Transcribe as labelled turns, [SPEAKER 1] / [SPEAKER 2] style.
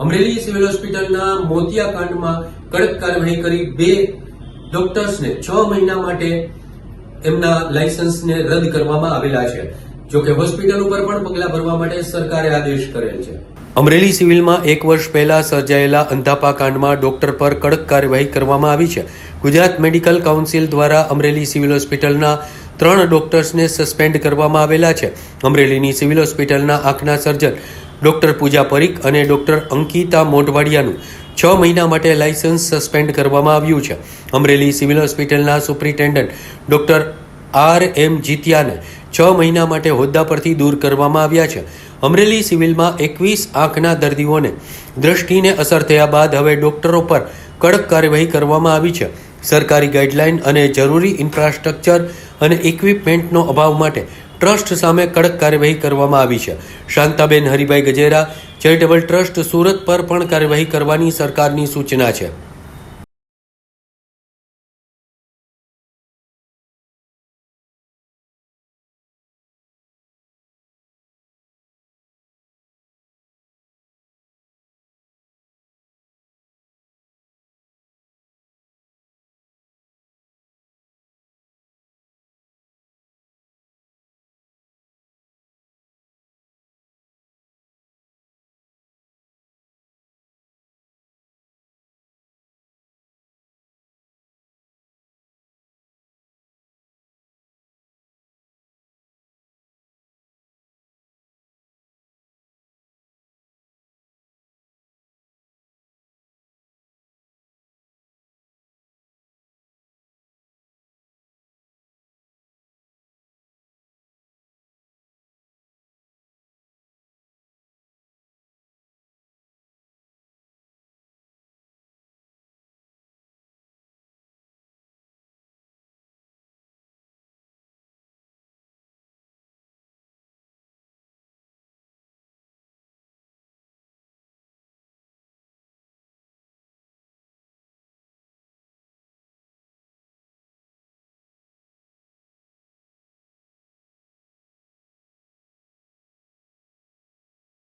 [SPEAKER 1] Amreli civil હોસ્પિટલના મોતિયા કાંડમાં કડક કાર્યવાહી કરી બે ડોક્ટર્સને છ મહિના માટે એમના લાયસન્સને રદ કરવામાં આવેલા છે. જો કે હોસ્પિટલ ઉપર પણ પગલાં ભરવા માટે સરકારે આદેશ કરેલ છે. અમરેલી સિવિલમાં એક વર્ષ પહેલા સર્જાયેલા અંધાપા કાંડમાં ડોક્ટર પર કડક કાર્યવાહી કરવામાં આવી છે. ગુજરાત મેડિકલ કાઉન્સિલ દ્વારા અમરેલી સિવિલ હોસ્પિટલના ત્રણ ડોક્ટર્સને સસ્પેન્ડ કરવામાં આવેલા છે. અમરેલીની સિવિલ હોસ્પિટલના આંખના સર્જન ડોક્ટર પૂજા પરીખ અને ડોક્ટર અંકિતા મોઢવાડિયાનું છ મહિના માટે લાયસન્સ સસ્પેન્ડ કરવામાં આવ્યું છે. અમરેલી સિવિલ હોસ્પિટલના સુપ્રિન્ટેન્ડન્ટ ડોક્ટર આર એમ જીતિયાને છ મહિના માટે હોદ્દા પરથી દૂર કરવામાં આવ્યા છે. અમરેલી સિવિલમાં એકવીસ આંખના દર્દીઓને દ્રષ્ટિને અસર થયા બાદ હવે ડોક્ટરો પર કડક કાર્યવાહી કરવામાં આવી છે. સરકારી ગાઈડલાઇન અને જરૂરી ઇન્ફ્રાસ્ટ્રક્ચર અને ઇક્વિપમેન્ટનો અભાવ માટે ટ્રસ્ટ સામે કડક કાર્યવાહી કરવામાં આવી છે. શાંતાબેન હરિભાઈ ગજેરા ચેરિટેબલ ટ્રસ્ટ સુરત પર પણ કાર્યવાહી કરવાની સરકારની સૂચના છે.